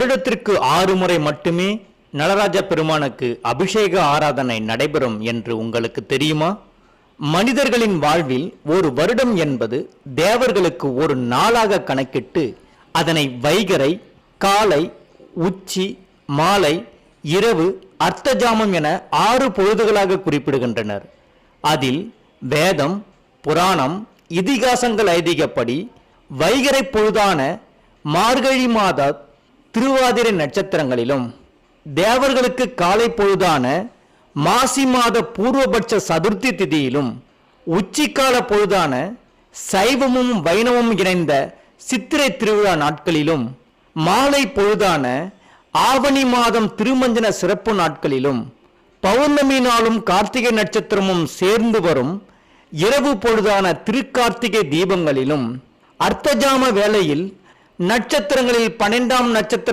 வருடத்திற்கு ஆறு முறை மட்டுமே நடராஜ பெருமானுக்கு அபிஷேக ஆராதனை நடைபெறும் என்று உங்களுக்கு தெரியுமா? மனிதர்களின் வாழ்வில் ஒரு வருடம் என்பது தேவர்களுக்கு ஒரு நாளாக கணக்கிட்டு அதனை வைகரை காலை உச்சி மாலை இரவு அர்த்தஜாமம் என ஆறு பொழுதுகளாக குறிப்பிடுகின்றனர். அதில் வேதம் புராணம் இதிகாசங்கள் ஐதீகப்படி வைகரை பொழுதான மார்கழி மாத திருவாதிரை நட்சத்திரங்களிலும் தேவர்களுக்கு காலை பொழுதான மாசி மாத பூர்வபட்ச சதுர்த்தி திதியிலும் உச்சிக்கால பொழுதான சைவமும் வைணவமும் இணைந்த சித்திரை திருவிழா நாட்களிலும் மாலை பொழுதான ஆவணி மாதம் திருமஞ்சன சிறப்பு நாட்களிலும் பௌர்ணமி நாளும் கார்த்திகை நட்சத்திரமும் சேர்ந்து வரும் இரவு பொழுதான திருக்கார்த்திகை தீபங்களிலும் அர்த்தஜாம வேளையில் நட்சத்திரங்களில் பன்னெண்டாம் நட்சத்திரம்